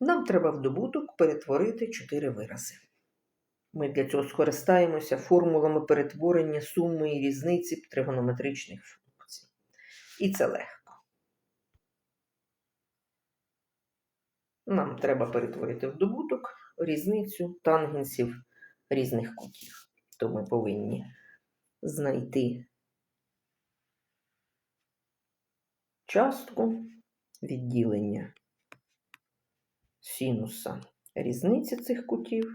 Нам треба в добуток перетворити чотири вирази. Ми для цього скористаємося формулами перетворення суми і різниці тригонометричних функцій. І це легко. Нам треба перетворити в добуток різницю тангенсів різних кутів. То ми повинні знайти частку відділення синуса різниці цих кутів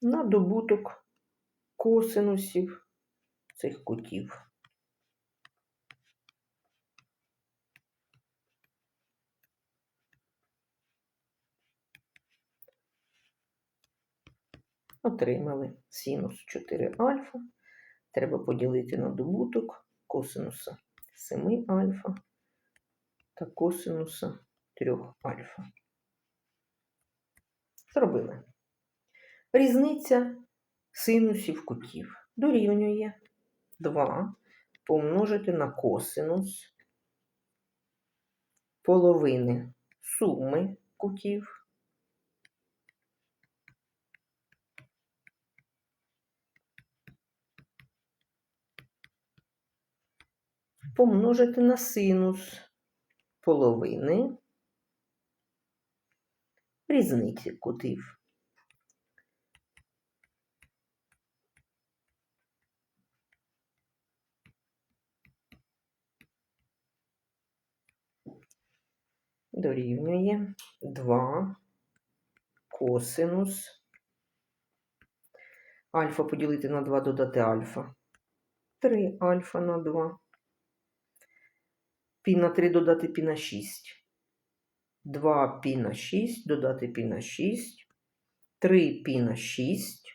на добуток косинусів цих кутів. Отримали синус 4 альфа. Треба поділити на добуток косинуса 7 альфа та косинуса 3 альфа. Зробили. Різниця синусів кутів дорівнює 2 помножити на косинус половини суми кутів помножити на синус половини різниці кутів. Дорівнює 2 косинус. Альфа поділити на 2 додати альфа. 3 альфа на 2. Пі на 3 додати пі на 6. 2 пі на 6 додати пі на 6. 3 пі на 6.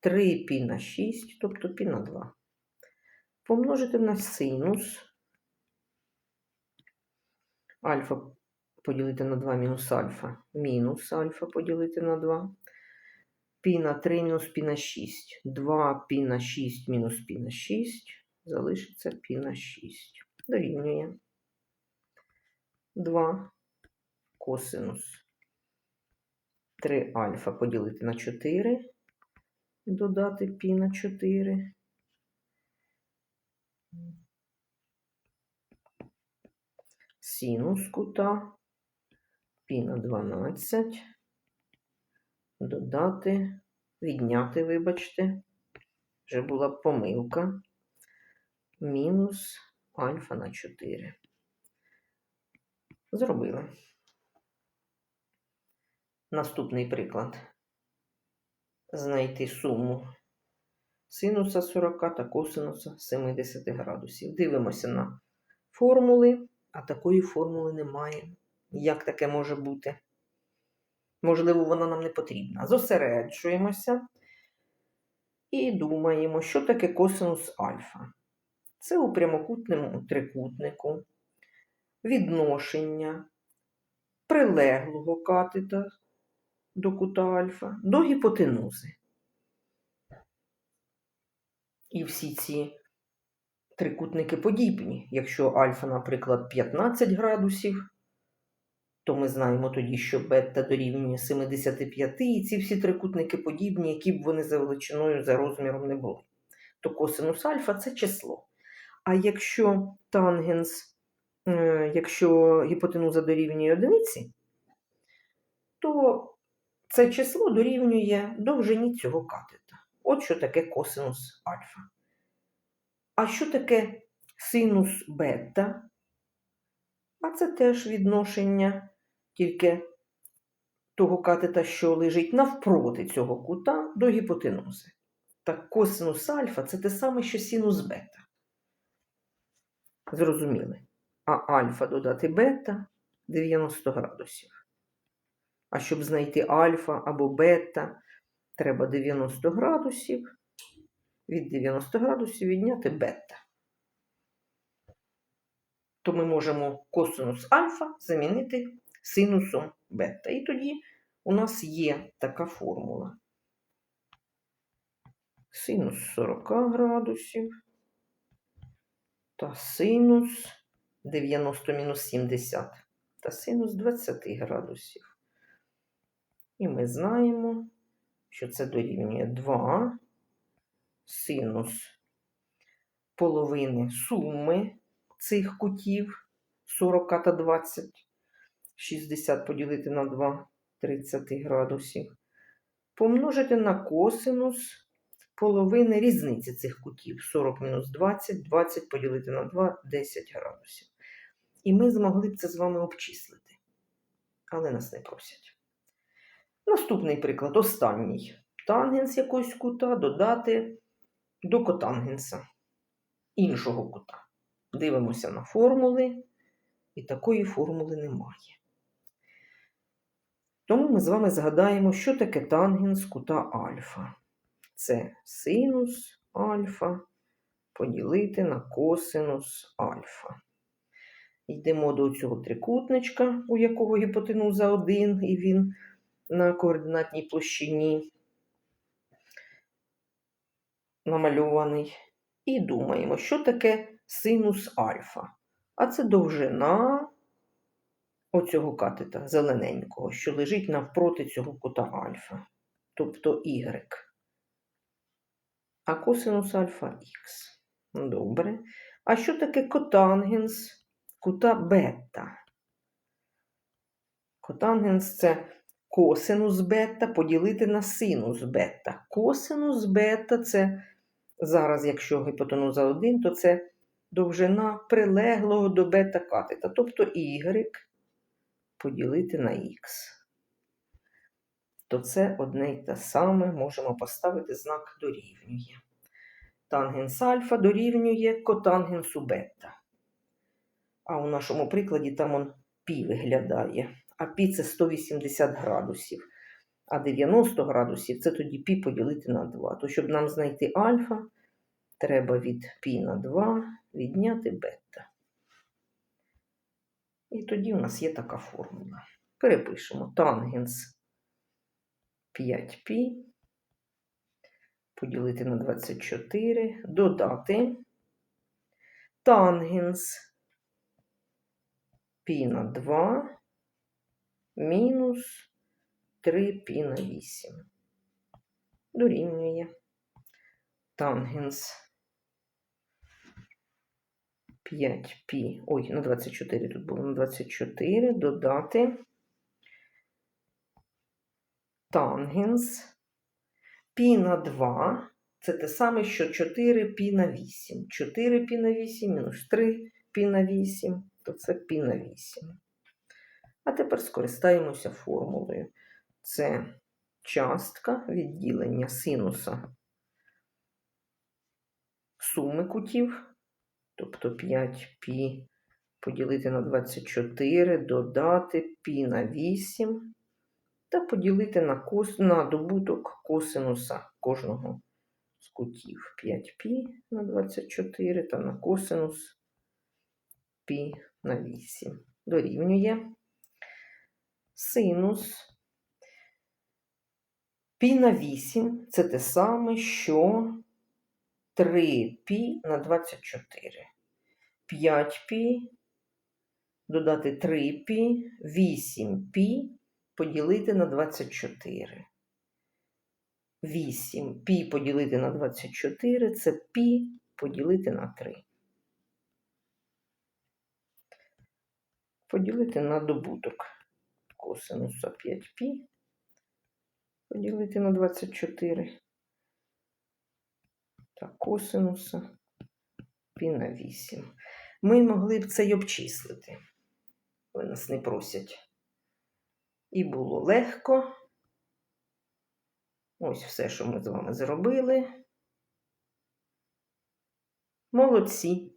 3 пі на 6, тобто пі на 2. Помножити на синус. Альфа поділити на 2 мінус альфа. Мінус альфа поділити на 2. Пі на 3 мінус пі на 6. 2 пі на 6 мінус пі на 6. Залишиться пі на 6. Дорівнює 2 косинус 3 альфа поділити на 4. Додати пі на 4. Синус кута пі на 12. Додати, відняти, вибачте, вже була помилка. Мінус альфа на 4. Зробили. Наступний приклад. Знайти суму синуса 40 та косинуса 70 градусів. Дивимося на формули, а такої формули немає. Як таке може бути? Можливо, вона нам не потрібна. Зосереджуємося і думаємо, що таке косинус альфа. Це у прямокутному трикутнику відношення прилеглого катета до кута альфа до гіпотенузи. І всі ці трикутники подібні. Якщо альфа, наприклад, 15 градусів, то ми знаємо тоді, що бета дорівнює 75, і ці всі трикутники подібні, які б вони за величиною, за розміром не були. То косинус альфа це число. А якщо тангенс, якщо гіпотенуза дорівнює одиниці, то це число дорівнює довжині цього катета. От що таке косинус альфа. А що таке синус бета? А це теж відношення тільки того катета, що лежить навпроти цього кута до гіпотенузи. Так косинус альфа це те саме, що синус бета. Зрозуміли? А альфа додати бета 90 градусів. А щоб знайти альфа або бета, треба 90 градусів. Від 90 градусів відняти бета. То ми можемо косинус альфа замінити синусом бета. І тоді у нас є така формула. Синус 40 градусів та синус 90 мінус 70 та синус 20 градусів. І ми знаємо, що це дорівнює 2 синус половини суми цих кутів 40 та 20, 60 поділити на 2, 30 градусів, помножити на косинус половини різниці цих кутів 40 мінус 20, 20 поділити на 2, 10 градусів. І ми змогли б це з вами обчислити. Але нас не просять. Наступний приклад, останній. Тангенс якогось кута додати до котангенса іншого кута. Дивимося на формули, і такої формули немає. Тому ми з вами згадаємо, що таке тангенс кута альфа. Це синус альфа поділити на косинус альфа. Йдемо до цього трикутничка, у якого гіпотенуза 1, і він на координатній площині намальований. І думаємо, що таке синус альфа. А це довжина оцього катета зелененького, що лежить навпроти цього кута альфа, тобто y. А косинус альфа х. Добре. А що таке котангенс кута бета? Котангенс це косинус бета поділити на синус бета. Косинус бета це зараз, якщо гіпотенуза 1, то це довжина прилеглого до бета катета, тобто y поділити на х. То це одне й те саме можемо поставити знак дорівнює. Тангенс альфа дорівнює котангенсу бета. А у нашому прикладі там он пі виглядає. А пі це 180 градусів. А 90 градусів це тоді пі поділити на 2. То щоб нам знайти альфа, треба від пі на 2 відняти бета. І тоді у нас є така формула. Перепишемо тангенс 5π поділити на 24, додати тангенс Пі на 2 мінус 3 піна 8. Дорівнює тангенс 5 пі, ой, на 24 тут було на 24 додати тангенс пі на 2. Це те саме, що 4 пі на 8. 4 пі на 8 мінус 3 пі на 8 то це π на 8. А тепер скористаємося формулою. Це частка відділення синуса суми кутів, тобто 5π поділити на 24, додати π на 8 та поділити на, кос... на добуток косинуса кожного з кутів 5π на 24 та на косинус π на 8. Дорівнює синус пі на 8 це те саме, що 3 пі на 24. 5 пі, додати 3 пі, 8 пі поділити на 24. 8 пі поділити на 24 це пі поділити на 3. Поділити на добуток косинуса 5π поділити на 24 та косинуса пі на 8. Ми могли б це й обчислити, але нас не просять. І було легко. Ось все, що ми з вами зробили. Молодці.